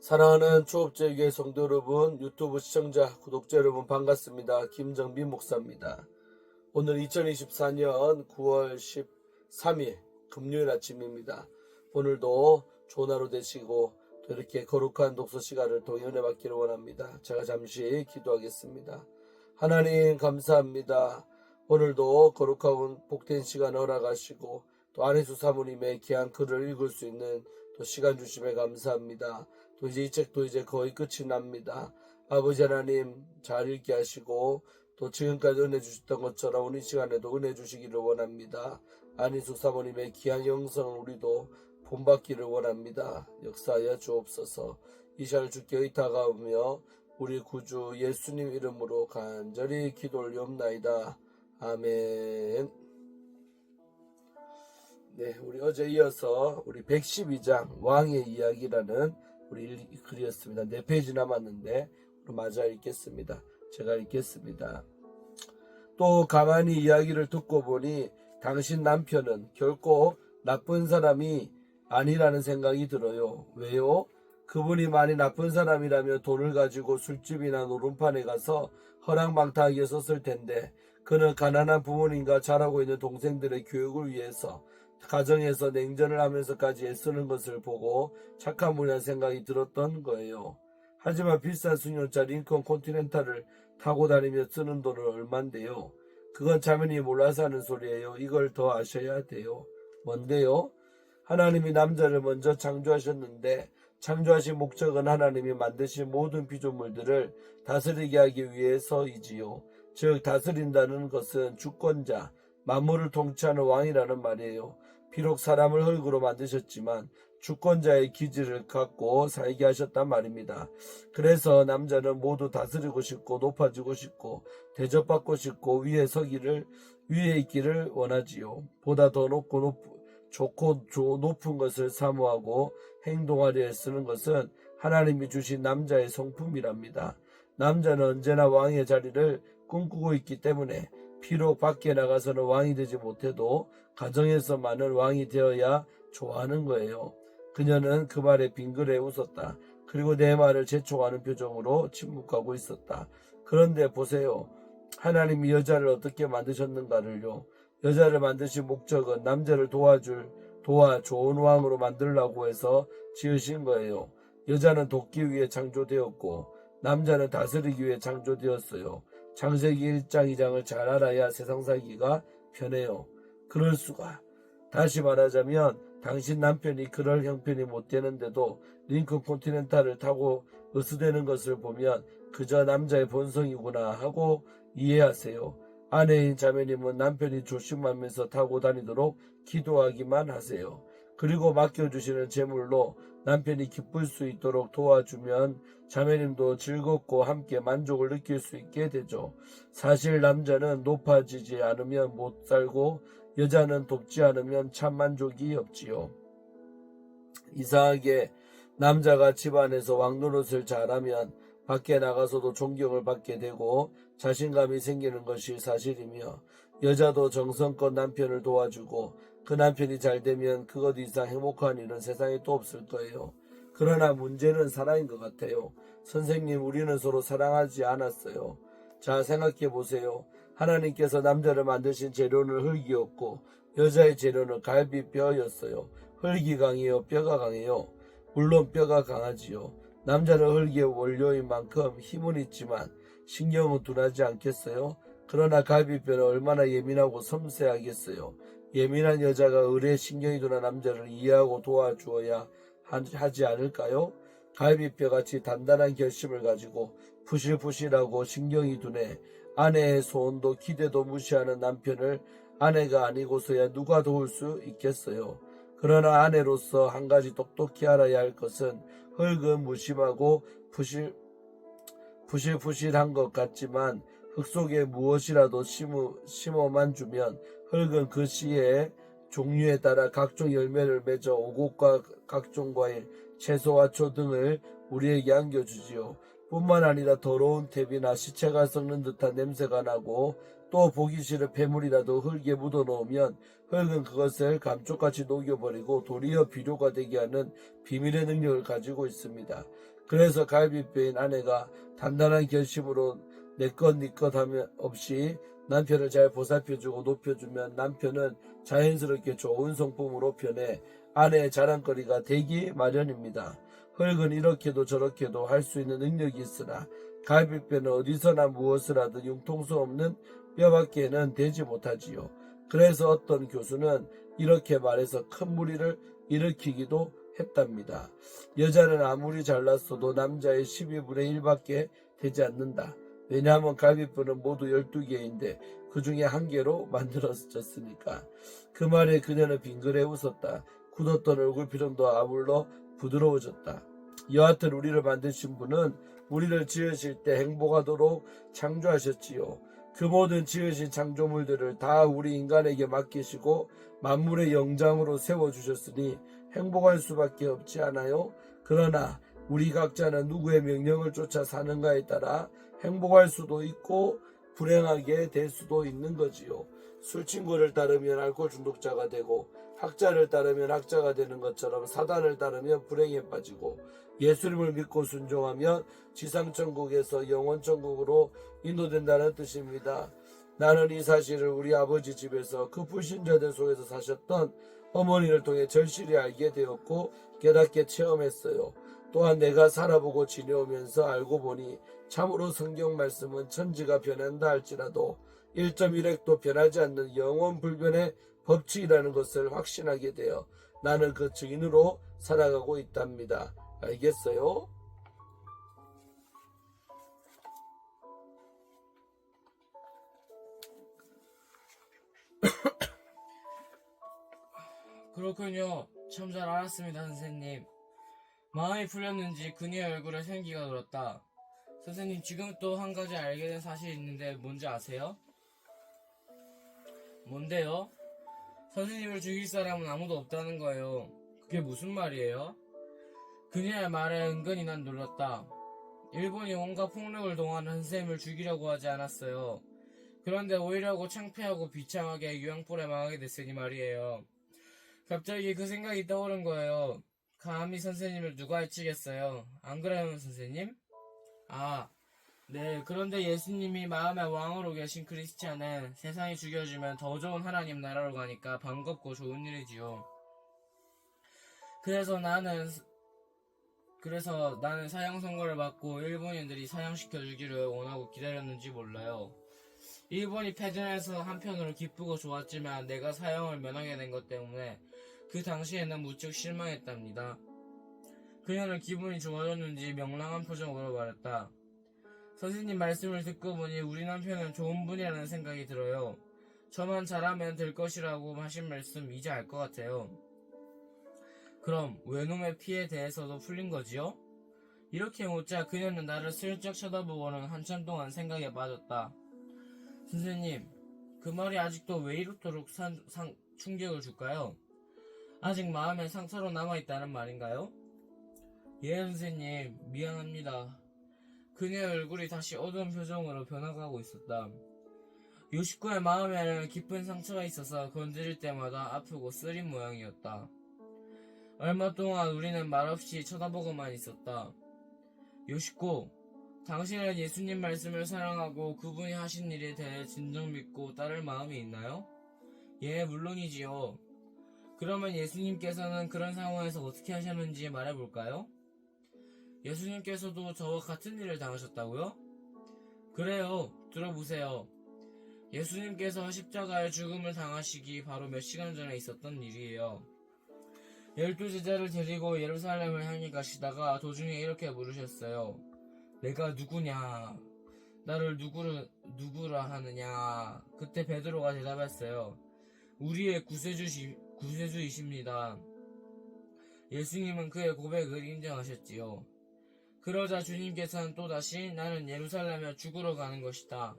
사랑하는 초업제교회 성도 여러분, 유튜브 시청자, 구독자 여러분 반갑습니다. 김정빈 목사입니다. 오늘 2024년 9월 13일 금요일 아침입니다. 오늘도 좋은 하루 되시고 또 이렇게 거룩한 독서 시간을 동행해 받기를 원합니다. 제가 잠시 기도하겠습니다. 하나님 감사합니다. 오늘도 거룩하고 복된 시간 허락하시고 또 안혜수 사모님의 귀한 글을 읽을 수 있는 또 시간 주심에 감사합니다. 또 이제 이 책도 이제 거의 끝이 납니다. 아버지 하나님 잘 읽게 하시고 또 지금까지 은혜 주셨던 것처럼 오늘 이 시간에도 은혜 주시기를 원합니다. 안희숙 사모님의 귀한 영성을 우리도 본받기를 원합니다. 역사하여 주옵소서. 이 시간을 주께 의탁하며 우리 구주 예수님 이름으로 간절히 기도 올리옵나이다. 아멘. 네, 우리 어제 이어서 우리 112장 왕의 이야기라는 우리 일- 글이었습니다. 네 페이지 남았는데 우리 마저 읽겠습니다. 제가 읽겠습니다. 또 가만히 이야기를 듣고 보니 당신 남편은 결코 나쁜 사람이 아니라는 생각이 들어요. 왜요? 그분이 많이 나쁜 사람이라면 돈을 가지고 술집이나 노름판에 가서 허랑방탕하게 썼을 텐데 그는 가난한 부모님과 자라고 있는 동생들의 교육을 위해서 가정에서 냉전을 하면서까지 애쓰는 것을 보고 착한 분이라는 생각이 들었던 거예요. 하지만 비싼 수년차 링컨 콘티넨탈을 타고 다니며 쓰는 돈은 얼만데요. 그건 자매님이 몰라서 하는 소리예요. 이걸 더 아셔야 돼요. 뭔데요? 하나님이 남자를 먼저 창조하셨는데 창조하신 목적은 하나님이 만드신 모든 피조물들을 다스리게 하기 위해서이지요. 즉 다스린다는 것은 주권자, 만물을 통치하는 왕이라는 말이에요. 비록 사람을 흙으로 만드셨지만 주권자의 기질을 갖고 살게 하셨단 말입니다. 그래서 남자는 모두 다스리고 싶고 높아지고 싶고 대접받고 싶고 위에 서기를 위에 있기를 원하지요. 보다 더 높고 높, 좋고 조, 높은 것을 사모하고 행동하려 애쓰는 것은 하나님이 주신 남자의 성품이랍니다. 남자는 언제나 왕의 자리를 꿈꾸고 있기 때문에 비록 밖에 나가서는 왕이 되지 못해도 가정에서만은 왕이 되어야 좋아하는 거예요. 그녀는 그 말에 빙그레 웃었다. 그리고 내 말을 재촉하는 표정으로 침묵하고 있었다. 그런데 보세요. 하나님이 여자를 어떻게 만드셨는가를요. 여자를 만드신 목적은 남자를 도와줄, 도와 좋은 왕으로 만들라고 해서 지으신 거예요. 여자는 돕기 위해 창조되었고, 남자는 다스리기 위해 창조되었어요. 창세기 1장 2장을 잘 알아야 세상 살기가 편해요. 그럴 수가. 다시 말하자면 당신 남편이 그럴 형편이 못 되는데도 링컨 콘티넨탈을 타고 으스대는 것을 보면 그저 남자의 본성이구나 하고 이해하세요. 아내인 자매님은 남편이 조심하면서 타고 다니도록 기도하기만 하세요. 그리고 맡겨주시는 재물로 남편이 기쁠 수 있도록 도와주면 자매님도 즐겁고 함께 만족을 느낄 수 있게 되죠. 사실 남자는 높아지지 않으면 못 살고 여자는 돕지 않으면 참 만족이 없지요. 이상하게 남자가 집안에서 왕노릇을 잘하면 밖에 나가서도 존경을 받게 되고 자신감이 생기는 것이 사실이며 여자도 정성껏 남편을 도와주고 그 남편이 잘 되면 그것 이상 행복한 일은 세상에 또 없을 거예요. 그러나 문제는 사랑인 것 같아요. 선생님, 우리는 서로 사랑하지 않았어요. 자, 생각해 보세요. 하나님께서 남자를 만드신 재료는 흙이었고 여자의 재료는 갈비뼈였어요. 흙이 강해요, 뼈가 강해요. 물론 뼈가 강하지요. 남자는 흙의 원료인 만큼 힘은 있지만 신경은 둔하지 않겠어요? 그러나 갈비뼈는 얼마나 예민하고 섬세하겠어요. 예민한 여자가 의뢰 신경이 둔한 남자를 이해하고 도와주어야 하- 하지 않을까요? 갈비뼈 같이 단단한 결심을 가지고 푸실푸실하고 신경이 둔해 아내의 소원도 기대도 무시하는 남편을 아내가 아니고서야 누가 도울 수 있겠어요. 그러나 아내로서 한 가지 똑똑히 알아야 할 것은 흙은 무심하고 푸실, 푸실푸실한 것 같지만 흙 속에 무엇이라도 심어, 심어만 주면 흙은 그 씨의 종류에 따라 각종 열매를 맺어 오곡과 각종 과일, 채소와 초 등을 우리에게 안겨주지요. 뿐만 아니라 더러운 탭이나 시체가 썩는 듯한 냄새가 나고 또 보기 싫은 폐물이라도 흙에 묻어 놓으면 흙은 그것을 감쪽같이 녹여버리고 도리어 비료가 되게 하는 비밀의 능력을 가지고 있습니다. 그래서 갈비뼈인 아내가 단단한 결심으로 내것 니것 하면 없이 남편을 잘 보살펴주고 높여주면 남편은 자연스럽게 좋은 성품으로 변해 아내의 자랑거리가 되기 마련입니다. 흙은 이렇게도 저렇게도 할 수 있는 능력이 있으나 갈비뼈는 어디서나 무엇을 하든 융통성 없는 뼈밖에는 되지 못하지요. 그래서 어떤 교수는 이렇게 말해서 큰 무리를 일으키기도 했답니다. 여자는 아무리 잘났어도 남자의 12분의 1밖에 되지 않는다. 왜냐하면 갈비뼈는 모두 12개인데 그 중에 한 개로 만들어졌으니까. 그 말에 그녀는 빙그레 웃었다. 굳었던 얼굴 표정도 아물러 부드러워졌다. 여하튼 우리를 만드신 분은 우리를 지으실 때 행복하도록 창조하셨지요. 그 모든 지으신 창조물들을 다 우리 인간에게 맡기시고 만물의 영장으로 세워주셨으니 행복할 수밖에 없지 않아요? 그러나 우리 각자는 누구의 명령을 쫓아 사는가에 따라 행복할 수도 있고 불행하게 될 수도 있는 거지요. 술 친구를 따르면 알코올 중독자가 되고 학자를 따르면 학자가 되는 것처럼 사단을 따르면 불행에 빠지고 예수님을 믿고 순종하면 지상 천국에서 영원 천국으로 인도된다는 뜻입니다. 나는 이 사실을 우리 아버지 집에서 그 불신자들 속에서 사셨던 어머니를 통해 절실히 알게 되었고 깨닫게 체험했어요. 또한 내가 살아보고 지내오면서 알고 보니 참으로 성경 말씀은 천지가 변한다 할지라도 1.1핵도 변하지 않는 영원 불변의 법칙이라는 것을 확신하게 되어 나는 그 증인으로 살아가고 있답니다. 알겠어요? 그렇군요. 참 잘 알았습니다, 선생님. 마음이 풀렸는지 그녀의 얼굴에 생기가 돌았다. 선생님, 지금 또 한 가지 알게 된 사실이 있는데 뭔지 아세요? 뭔데요? 선생님을 죽일 사람은 아무도 없다는 거예요. 그게 무슨 말이에요? 그녀의 말에 은근히 난 놀랐다. 일본이 온갖 폭력을 동원한 선생님을 죽이려고 하지 않았어요. 그런데 오히려 창피하고 비참하게 유황불에 망하게 됐으니 말이에요. 갑자기 그 생각이 떠오른 거예요. 감히 선생님을 누가 해치겠어요? 안 그래요, 선생님? 아, 네. 그런데 예수님이 마음의 왕으로 계신 크리스찬은 세상이 죽여주면 더 좋은 하나님 나라로 가니까 반갑고 좋은 일이지요. 그래서 나는 그래서 나는 사형 선고를 받고 일본인들이 사형시켜 주기를 원하고 기다렸는지 몰라요. 일본이 패전해서 한편으로 기쁘고 좋았지만 내가 사형을 면하게 된 것 때문에 그 당시에는 무척 실망했답니다. 그녀는 기분이 좋아졌는지 명랑한 표정으로 말했다. 선생님 말씀을 듣고 보니 우리 남편은 좋은 분이라는 생각이 들어요. 저만 잘하면 될 것이라고 하신 말씀 이제 알 것 같아요. 그럼 외놈의 피에 대해서도 풀린 거지요? 이렇게 묻자 그녀는 나를 슬쩍 쳐다보고는 한참 동안 생각에 빠졌다. 선생님, 그 말이 아직도 왜 이렇도록 산- 상- 충격을 줄까요? 아직 마음에 상처로 남아있다는 말인가요? 예, 선생님, 미안합니다. 그녀의 얼굴이 다시 어두운 표정으로 변화가고 있었다. 요시코의 마음에는 깊은 상처가 있어서 건드릴 때마다 아프고 쓰린 모양이었다. 얼마 동안 우리는 말없이 쳐다보고만 있었다. 요시코, 당신은 예수님 말씀을 사랑하고 그분이 하신 일에 대해 진정 믿고 따를 마음이 있나요? 예, 물론이지요. 그러면 예수님께서는 그런 상황에서 어떻게 하셨는지 말해볼까요? 예수님께서도 저와 같은 일을 당하셨다고요? 그래요. 들어보세요. 예수님께서 십자가의 죽음을 당하시기 바로 몇 시간 전에 있었던 일이에요. 열두 제자를 데리고 예루살렘을 향해 가시다가 도중에 이렇게 물으셨어요. 내가 누구냐? 나를 누구를, 누구라 하느냐? 그때 베드로가 대답했어요. 우리의 구세주시, 구세주이십니다. 예수님은 그의 고백을 인정하셨지요. 그러자 주님께서는 또다시 나는 예루살렘에 죽으러 가는 것이다.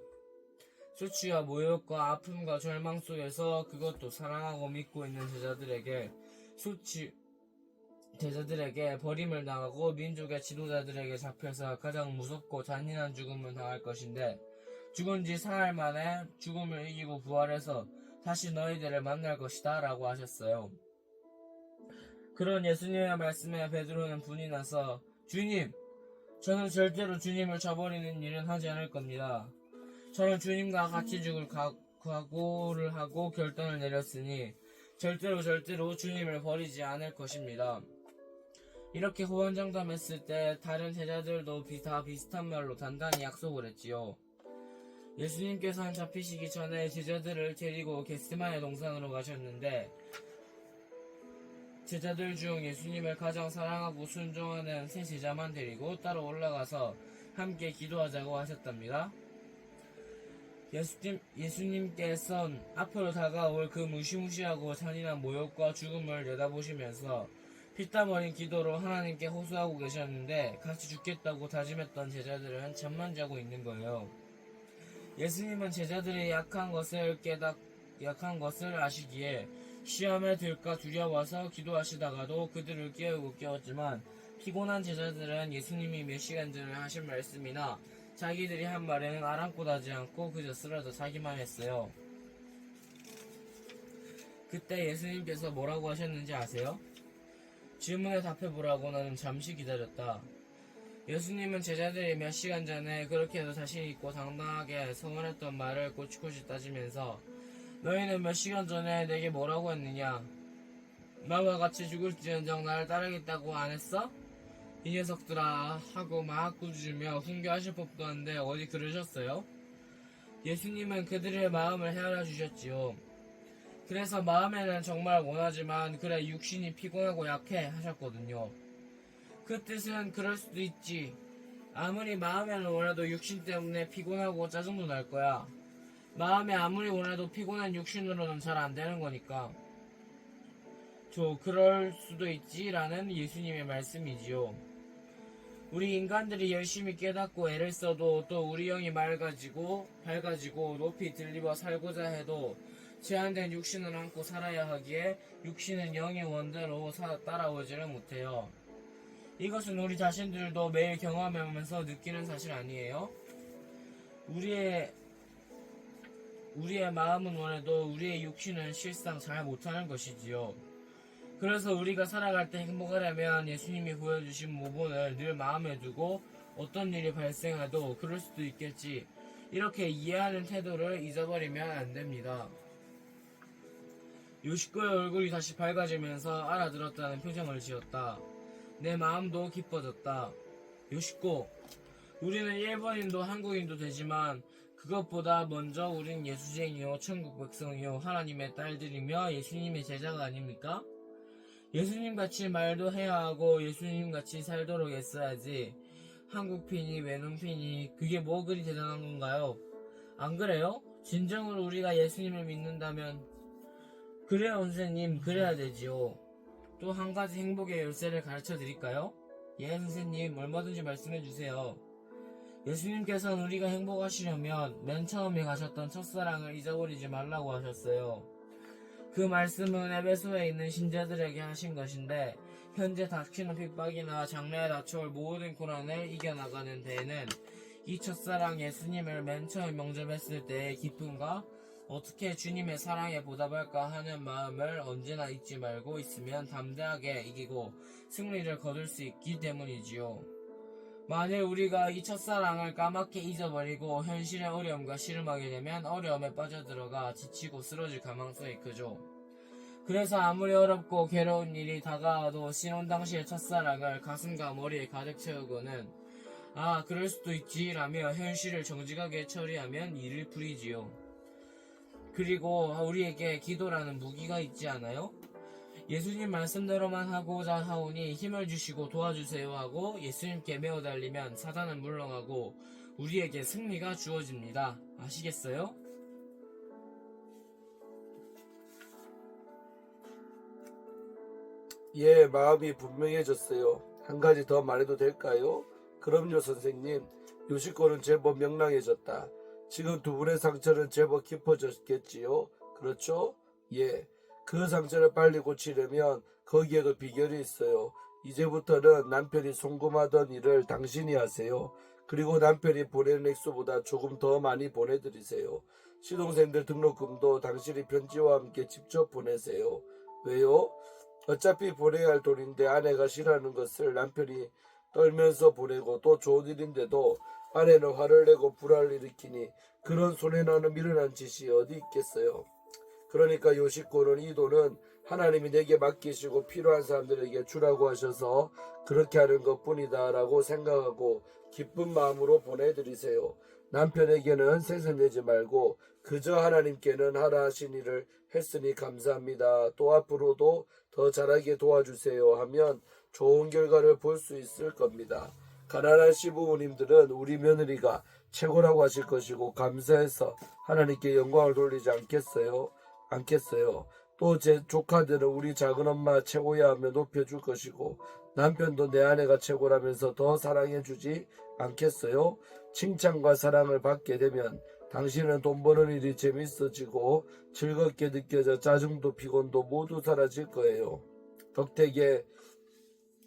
수치와 모욕과 아픔과 절망 속에서 그것도 사랑하고 믿고 있는 제자들에게 수치, 제자들에게 버림을 당하고 민족의 지도자들에게 잡혀서 가장 무섭고 잔인한 죽음을 당할 것인데 죽은 지 사흘 만에 죽음을 이기고 부활해서 다시 너희들을 만날 것이다 라고 하셨어요. 그런 예수님의 말씀에 베드로는 분이 나서 주님 저는 절대로 주님을 저버리는 일은 하지 않을 겁니다. 저는 주님과 같이 죽을 가- 각오를 하고 결단을 내렸으니 절대로 절대로 주님을 버리지 않을 것입니다. 이렇게 호언장담했을 때 다른 제자들도 비- 다 비슷한 말로 단단히 약속을 했지요. 예수님께서는 잡히시기 전에 제자들을 데리고 게스마의 동산으로 가셨는데 제자들 중 예수님을 가장 사랑하고 순종하는 세 제자만 데리고 따로 올라가서 함께 기도하자고 하셨답니다. 예수님, 예수님께서는 앞으로 다가올 그 무시무시하고 잔인한 모욕과 죽음을 내다보시면서 피땀 어린 기도로 하나님께 호소하고 계셨는데 같이 죽겠다고 다짐했던 제자들은 잠만 자고 있는 거예요. 예수님은 제자들의 약한 것을 깨닫, 약한 것을 아시기에 시험에 들까 두려워서 기도하시다가도 그들을 깨우고 깨웠지만 피곤한 제자들은 예수님이 몇 시간 전에 하신 말씀이나 자기들이 한 말에는 아랑곳하지 않고 그저 쓰러져 자기만 했어요. 그때 예수님께서 뭐라고 하셨는지 아세요? 질문에 답해보라고 나는 잠시 기다렸다. 예수님은 제자들이 몇 시간 전에 그렇게 해서 자신있고 당당하게 성언했던 말을 꼬치꼬치 따지면서 너희는 몇 시간 전에 내게 뭐라고 했느냐? 나와 같이 죽을지언정 나를 따르겠다고 안 했어? 이 녀석들아 하고 막 꾸짖으며 훈계하실 법도 한데 어디 그러셨어요? 예수님은 그들의 마음을 헤아려 주셨지요. 그래서 마음에는 정말 원하지만 그래 육신이 피곤하고 약해 하셨거든요. 그 뜻은 그럴 수도 있지. 아무리 마음에는 원해도 육신 때문에 피곤하고 짜증도 날 거야. 마음에 아무리 원해도 피곤한 육신으로는 잘 안 되는 거니까. 저 그럴 수도 있지라는 예수님의 말씀이지요. 우리 인간들이 열심히 깨닫고 애를 써도 또 우리 영이 맑아지고 밝아지고 높이 들리며 살고자 해도 제한된 육신을 안고 살아야 하기에 육신은 영의 원대로 사- 따라오지를 못해요. 이것은 우리 자신들도 매일 경험하면서 느끼는 사실 아니에요? 우리의 우리의 마음은 원해도 우리의 육신은 실상 잘 못하는 것이지요. 그래서 우리가 살아갈 때 행복하려면 예수님이 보여주신 모본을 늘 마음에 두고 어떤 일이 발생해도 그럴 수도 있겠지. 이렇게 이해하는 태도를 잊어버리면 안 됩니다. 요시코의 얼굴이 다시 밝아지면서 알아들었다는 표정을 지었다. 내 마음도 기뻐졌다. 요시코, 우리는 일본인도 한국인도 되지만 그것보다 먼저 우린 예수쟁이요, 천국 백성이요, 하나님의 딸들이며 예수님의 제자가 아닙니까? 예수님 같이 말도 해야 하고 예수님 같이 살도록 애써야지. 한국핀이 외눈핀이 그게 뭐 그리 대단한 건가요? 안 그래요? 진정으로 우리가 예수님을 믿는다면 그래요 선생님 그래야 되지요. 또 한 가지 행복의 열쇠를 가르쳐 드릴까요? 예 선생님 얼마든지 말씀해 주세요. 예수님께서는 우리가 행복하시려면 맨 처음에 가셨던 첫사랑을 잊어버리지 말라고 하셨어요. 그 말씀은 에베소에 있는 신자들에게 하신 것인데 현재 닥치는 핍박이나 장래에 닥쳐올 모든 고난을 이겨나가는 데에는 이 첫사랑 예수님을 맨 처음 영접했을 때의 기쁨과 어떻게 주님의 사랑에 보답할까 하는 마음을 언제나 잊지 말고 있으면 담대하게 이기고 승리를 거둘 수 있기 때문이지요. 만일 우리가 이 첫사랑을 까맣게 잊어버리고 현실의 어려움과 씨름하게 되면 어려움에 빠져들어가 지치고 쓰러질 가망성이 크죠. 그래서 아무리 어렵고 괴로운 일이 다가와도 신혼 당시의 첫사랑을 가슴과 머리에 가득 채우고는 아 그럴 수도 있지라며 현실을 정직하게 처리하면 일을 풀이지요. 그리고 우리에게 기도라는 무기가 있지 않아요? 예수님 말씀대로만 하고자 하오니 힘을 주시고 도와주세요 하고 예수님께 매어 달리면 사단은 물러가고 우리에게 승리가 주어집니다. 아시겠어요? 예, 마음이 분명해졌어요. 한 가지 더 말해도 될까요? 그럼요, 선생님. 요시코는 제법 명랑해졌다. 지금 두 분의 상처는 제법 깊어졌겠지요? 그렇죠? 예. 그 상처를 빨리 고치려면 거기에 도 비결이 있어요. 이제부터는 남편이 송금하던 일을 당신이 하세요. 그리고 남편이 보내는 액수보다 조금 더 많이 보내드리세요. 시동생들 등록금도 당신이 편지와 함께 직접 보내세요. 왜요? 어차피 보내야 할 돈인데 아내가 싫어하는 것을 남편이 떨면서 보내고 또 좋은 일인데도 아내는 화를 내고 불화를 일으키니 그런 손해나는 미련한 짓이 어디 있겠어요. 그러니까 요식고는 이 돈은 하나님이 내게 맡기시고 필요한 사람들에게 주라고 하셔서 그렇게 하는 것 뿐이다라고 생각하고 기쁜 마음으로 보내드리세요. 남편에게는 생색내지 말고 그저 하나님께는 하라 하신 일을 했으니 감사합니다. 또 앞으로도 더 잘하게 도와주세요 하면 좋은 결과를 볼 수 있을 겁니다. 가난한 시부모님들은 우리 며느리가 최고라고 하실 것이고 감사해서 하나님께 영광을 돌리지 않겠어요? 않겠어요. 또 제 조카들은 우리 작은 엄마 최고야 하며 높여줄 것이고 남편도 내 아내가 최고라면서 더 사랑해 주지 않겠어요? 칭찬과 사랑을 받게 되면 당신은 돈 버는 일이 재밌어지고 즐겁게 느껴져 짜증도 피곤도 모두 사라질 거예요. 덕택의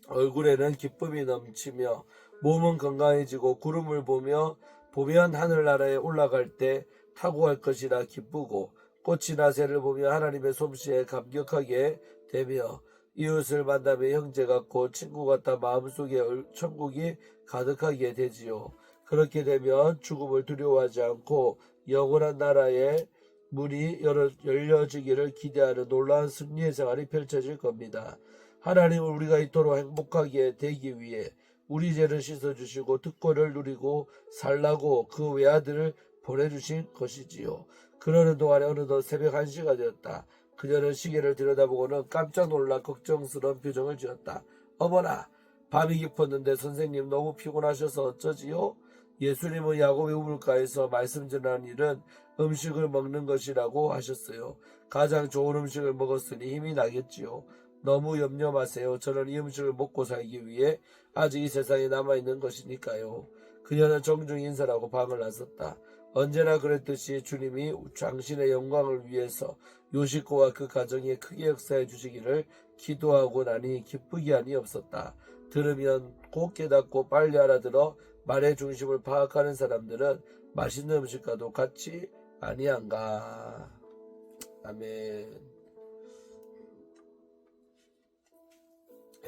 얼굴에는 기쁨이 넘치며 몸은 건강해지고 구름을 보며 보면 하늘나라에 올라갈 때 타고 갈 것이라 기쁘고 꽃이나 새를 보며 하나님의 솜씨에 감격하게 되며 이웃을 만나며 형제 같고 친구 같다 마음속에 얼- 천국이 가득하게 되지요. 그렇게 되면 죽음을 두려워하지 않고 영원한 나라의 문이 열어, 열려지기를 기대하는 놀라운 승리의 생활이 펼쳐질 겁니다. 하나님은 우리가 이토록 행복하게 되기 위해 우리 죄를 씻어주시고 특권을 누리고 살라고 그 외아들을 보내주신 것이지요. 그러는 동안에 어느덧 새벽 1시가 되었다. 그녀는 시계를 들여다보고는 깜짝 놀라 걱정스러운 표정을 지었다. 어머나, 밤이 깊었는데 선생님 너무 피곤하셔서 어쩌지요? 예수님은 야곱의 우물가에서 말씀 전하는 일은 음식을 먹는 것이라고 하셨어요. 가장 좋은 음식을 먹었으니 힘이 나겠지요. 너무 염려 마세요. 저는 이 음식을 먹고 살기 위해 아직 이 세상에 남아있는 것이니까요. 그녀는 정중 인사라고 방을 나섰다. 언제나 그랬듯이 주님이 당신의 영광을 위해서 요식고와 그 가정에 크게 역사해 주시기를 기도하고 나니 기쁘기 한이 없었다. 들으면 곧 깨닫고 빨리 알아들어 말의 중심을 파악하는 사람들은 맛있는 음식과도 같이 아니한가. 아멘.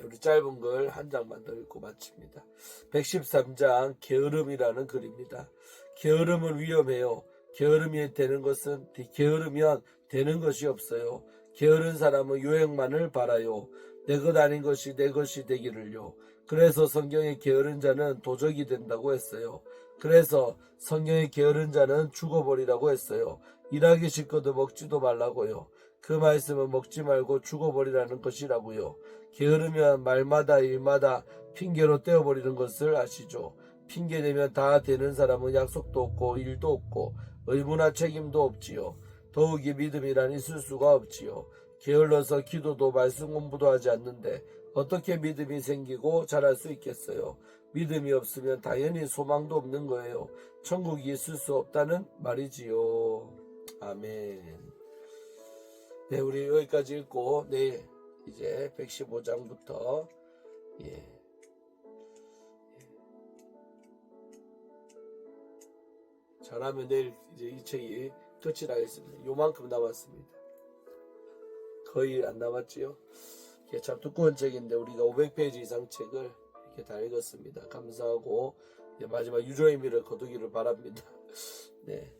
우리 짧은 걸 한 장만 더 읽고 마칩니다. 113장 게으름이라는 글입니다. 게으름은 위험해요. 게으름이 되는 것은 게으르면 되는 것이 없어요. 게으른 사람은 요행만을 바라요. 내 것 아닌 것이 내 것이 되기를요. 그래서 성경에 게으른 자는 도적이 된다고 했어요. 그래서 성경에 게으른 자는 죽어버리라고 했어요. 일하기 싫거든 먹지도 말라고요. 그 말씀은 먹지 말고 죽어버리라는 것이라고요. 게으르면 말마다 일마다 핑계로 떼어버리는 것을 아시죠? 핑계 대면 다 되는 사람은 약속도 없고 일도 없고 의무나 책임도 없지요. 더욱이 믿음이란 있을 수가 없지요. 게을러서 기도도 말씀 공부도 하지 않는데 어떻게 믿음이 생기고 자랄 수 있겠어요? 믿음이 없으면 당연히 소망도 없는 거예요. 천국이 있을 수 없다는 말이지요. 아멘. 네, 우리 여기까지 읽고 내일 이제 115장부터 예. 잘하면 내일 이제 이 책이 끝이 나겠습니다. 요만큼 남았습니다. 거의 안 남았지요. 이게 참 두꺼운 책인데 우리가 500페이지 이상 책을 이렇게 다 읽었습니다. 감사하고 예, 마지막 유조의 미를 거두기를 바랍니다. 네.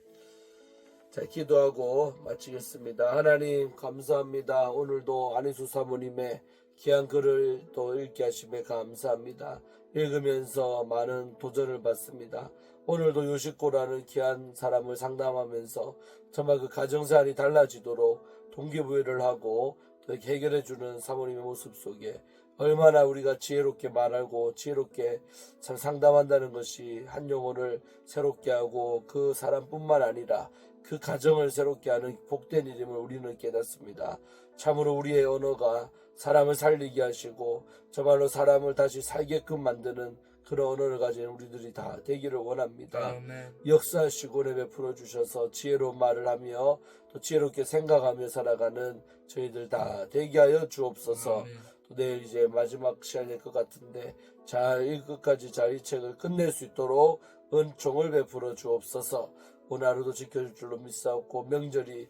자, 기도하고 마치겠습니다. 하나님, 감사합니다. 오늘도 안희수 사모님의 귀한 글을 또 읽게 하심에 감사합니다. 읽으면서 많은 도전을 받습니다. 오늘도 요식고라는 귀한 사람을 상담하면서 정말 그 가정사안이 달라지도록 동기부여를 하고 해결해주는 사모님의 모습 속에 얼마나 우리가 지혜롭게 말하고 지혜롭게 참 상담한다는 것이 한 영혼을 새롭게 하고 그 사람뿐만 아니라 그 가정을 새롭게 하는 복된 일임을 우리는 깨닫습니다. 참으로 우리의 언어가 사람을 살리게 하시고 정말로 사람을 다시 살게끔 만드는 그런 언어를 가진 우리들이 다 되기를 원합니다. 아멘. 역사하시고 내 베 풀어 주셔서 지혜로운 말을 하며 또 지혜롭게 생각하며 살아가는 저희들 다 되게 하여 주옵소서. 아멘. 또 내일 이제 마지막 시간일 것 같은데 잘이 끝까지 잘 이 책을 끝낼 수 있도록 은총을 베풀어 주옵소서. 오늘 하루도 지켜줄 줄로 믿사옵고 명절이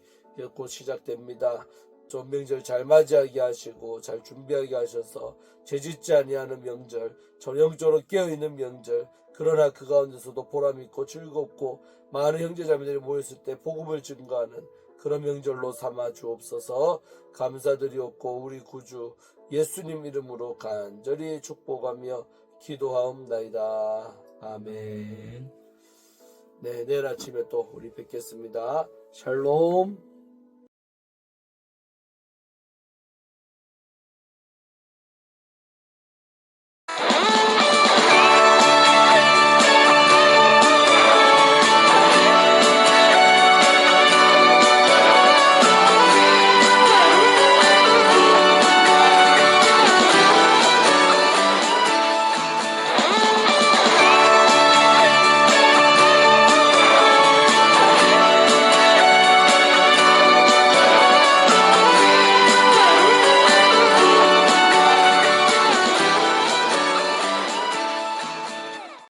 곧 시작됩니다. 좋은 명절 잘 맞이하게 하시고 잘 준비하게 하셔서 죄짓지 아니하는 명절, 전형적으로 깨어있는 명절, 그러나 그 가운데서도 보람있고 즐겁고 많은 형제자매들이 모였을 때 복음을 증거하는 그런 명절로 삼아 주옵소서 감사드리옵고 우리 구주 예수님 이름으로 간절히 축복하며 기도하옵나이다. 아멘. 네, 내일 아침에 또 우리 뵙겠습니다. 샬롬.